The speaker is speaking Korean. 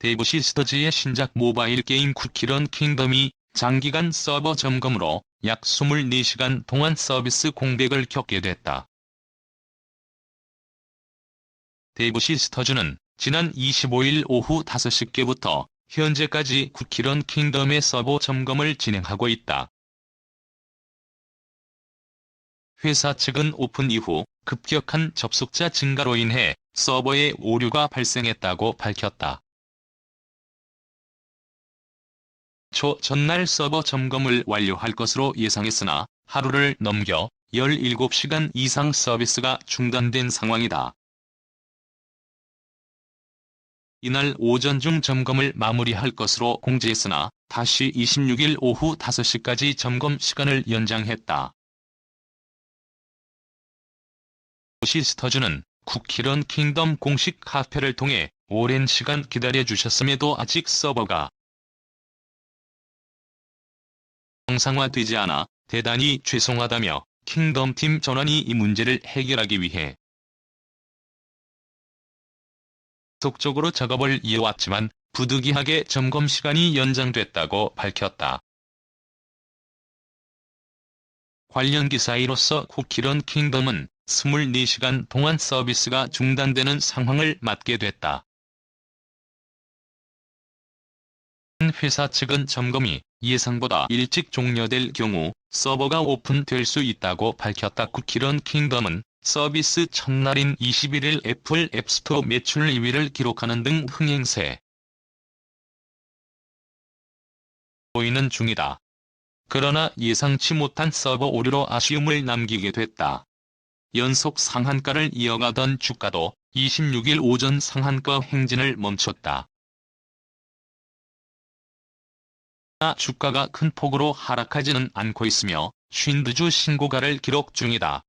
데이브 시스터즈의 신작 모바일 게임 쿠키런 킹덤이 장기간 서버 점검으로 약 24시간 동안 서비스 공백을 겪게 됐다. 데이브 시스터즈는 지난 25일 오후 5시께부터 현재까지 쿠키런 킹덤의 서버 점검을 진행하고 있다. 회사 측은 오픈 이후 급격한 접속자 증가로 인해 서버에 오류가 발생했다고 밝혔다. 초 전날 서버 점검을 완료할 것으로 예상했으나 하루를 넘겨 17시간 이상 서비스가 중단된 상황이다. 이날 오전 중 점검을 마무리할 것으로 공지했으나 다시 26일 오후 5시까지 점검 시간을 연장했다. 시스터즈는 쿠키런 킹덤 공식 카페를 통해 오랜 시간 기다려주셨음에도 아직 서버가 정상화되지 않아 대단히 죄송하다며 킹덤팀 전원이 이 문제를 해결하기 위해 속적으로 작업을 이어왔지만 부득이하게 점검 시간이 연장됐다고 밝혔다. 관련 기사이로서 쿠키런 킹덤은 24시간 동안 서비스가 중단되는 상황을 맞게 됐다. 회사 측은 점검이 예상보다 일찍 종료될 경우 서버가 오픈될 수 있다고 밝혔다. 쿠키런 킹덤은 서비스 첫날인 21일 애플 앱스토어 매출 2위를 기록하는 등 흥행세 보이는 중이다. 그러나 예상치 못한 서버 오류로 아쉬움을 남기게 됐다. 연속 상한가를 이어가던 주가도 26일 오전 상한가 행진을 멈췄다. 주가가 큰 폭으로 하락하지는 않고 있으며 쉰드주 신고가를 기록 중이다.